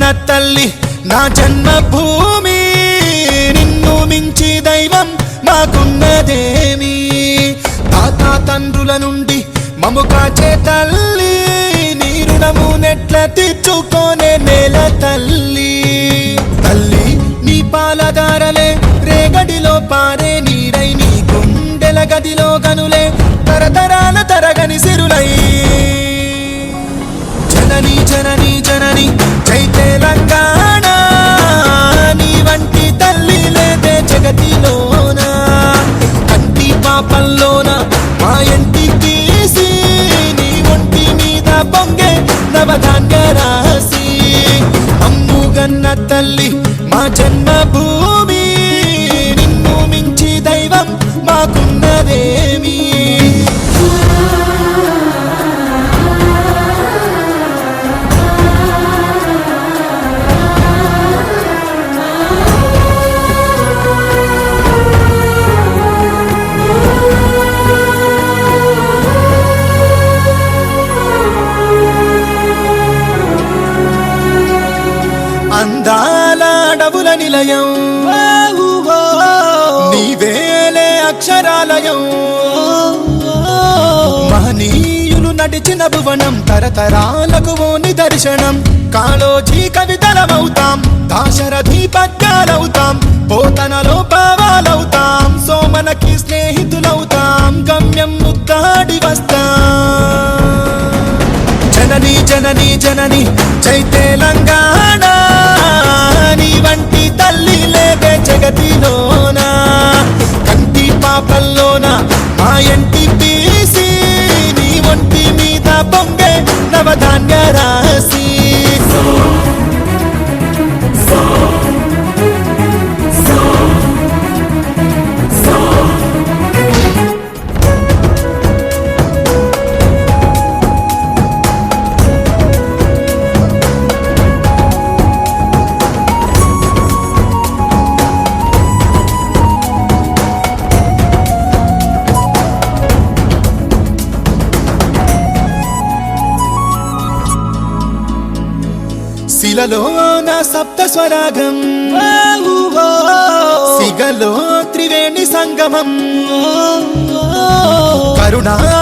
కన్న తల్లి నా జన్మభూమి నిన్ను మించి దైవం నాకున్నదేమి? తాత తండ్రుల నుండి మముకాచే తల్లి నీరు నము నెట్ల తీర్చుకోనే నేల తల్లి. తల్లి నీ పాలదారలే రేగడిలో పారే నీడై నీ గుండెల గదిలో గనులే తరతరాల తరగని సిరులై. జనని జనని జన తెలంగాణ అందాల అడవుల నిలయం. నీవేలే అక్షరాలయం. మహనీయులు నడిచిన భువనం తరతరాలకు ఓని దర్శనం కాళోజీ కవితలమవుతాం దాశరథి పద్యాలవుతాం పోతనలో పావాలవుతాం సోమనకి స్నేహితులవుతాం గమ్యం ముద్దాడి వస్తాం. జనని జనని జనని జై తెలంగాణ. తల్లి జగతిలోన? కంటి పాపల్లోన? మా ఎంటి తీసి నీ ఒంటి మీద పొంగే నవధాన్య రాసి శిలలో నా సప్త స్వరాగం. సిగలో త్రివేణి సంగమం. భాగ్యనగర